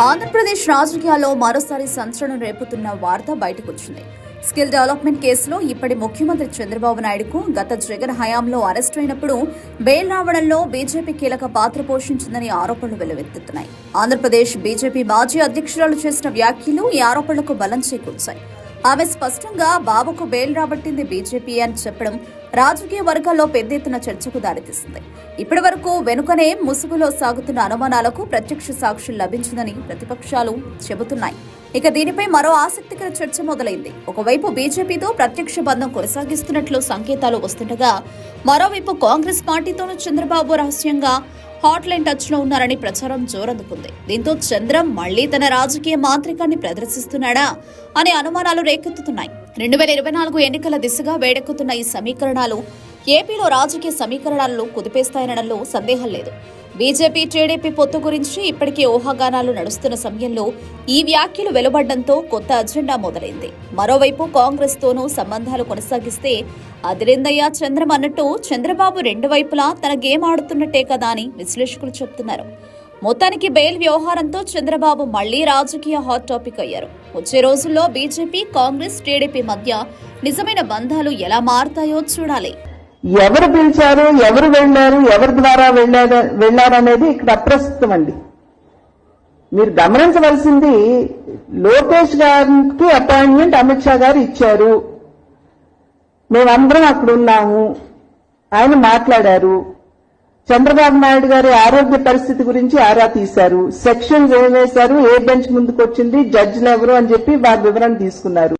ఆంధ్రప్రదేశ్ రాజకీయాల్లో మరోసారి సంచలనం రేపుతున్న వార్త బయటకొచ్చింది. స్కిల్ డెవలప్మెంట్ కేసులో ఇప్పటి ముఖ్యమంత్రి చంద్రబాబు నాయుడుకు గత జగన్ హయాంలో అరెస్టు అయినప్పుడు బెయిల్ రావడంలో బీజేపీ కీలక పాత్ర పోషించిందని ఆరోపణలు వెలువెత్తుతున్నాయి. ఆంధ్రప్రదేశ్ బీజేపీ మాజీ అధ్యక్షురాలు చేసిన వ్యాఖ్యలు ఈ ఆరోపణలకు బలం చేకూర్చాయి. ఆమె స్పష్టంగా బాబుకు బెయిల్ రాబట్టింది బీజేపీ అని చెప్పడం రాజకీయ వర్గాల్లో పెద్ద ఎత్తున చర్చకు దారితీసింది. ఇప్పటి వరకు వెనుకనే ముసుగులో సాగుతున్న అనుమానాలకు ప్రత్యక్ష సాక్షులు లభించిందని ప్రతిపక్షాలు చెబుతున్నాయి. ఇక దీనిపై మరో ఆసక్తికర చర్చ మొదలైంది. ఒకవైపు బీజేపీతో ప్రత్యక్ష బంధం కొనసాగిస్తున్నట్లు సంకేతాలు వస్తుండగా మరోవైపు కాంగ్రెస్ పార్టీతోనూ చంద్రబాబు రహస్యంగా హాట్ లైన్ టచ్లో ఉన్నారని ప్రచారం జోరందుకుంది. దీంతో చంద్రం మళ్ళీ తన రాజకీయ మాంత్రికాన్ని ప్రదర్శిస్తున్నాడా అనే అనుమానాలు రేకెత్తుతున్నాయి. రెండు వేల ఇరవై నాలుగు ఎన్నికల దిశగా వేడెక్కుతున్న ఈ సమీకరణాలు ఏపీలో రాజకీయ సమీకరణాలను కుదిపేస్తాయనడంలో సందేహం లేదు. బీజేపీ టీడీపీ పొత్తు గురించి ఇప్పటికే ఊహాగానాలు నడుస్తున్న సమయంలో ఈ వ్యాఖ్యలు వెలువడడంతో కొత్త అజెండా మొదలైంది. మరోవైపు కాంగ్రెస్ తోనూ సంబంధాలు కొనసాగిస్తే అదిరిందయ్య చంద్రం అన్నట్టు చంద్రబాబు రెండు వైపులా తన గేమ్ ఆడుతున్నట్టే కదా అని విశ్లేషకులు చెబుతున్నారు మొత్తానికి బెయిల్ వ్యవహారంతో చంద్రబాబు మళ్ళీ రాజకీయ హాట్ టాపిక్ అయ్యారు. వచ్చే రోజుల్లో బీజేపీ కాంగ్రెస్ టీడీపీ మధ్య నిజమైన బంధాలు ఎలా మారుతాయో చూడాలి. ఎవరు పిలిచారు ఎవరు వెళ్ళారు ఎవరి ద్వారా వెళ్ళారు వెళ్ళారనేది ఇక్కడ అప్రస్తుతం అండి. మీరు గమనించవలసింది లోకేష్ గారికి అపాయింట్మెంట్ అమిత్ షా గారు ఇచ్చారు. మేమందరం అక్కడ ఉన్నాము. ఆయన మాట్లాడారు. చంద్రబాబు నాయుడు గారి ఆరోగ్య పరిస్థితి గురించి ఆరా తీశారు. సెక్షన్స్ ఏం వేశారు ఏ బెంచ్ ముందుకు వచ్చింది జడ్జిలు ఎవరు అని చెప్పి వారి వివరణ తీసుకున్నారు.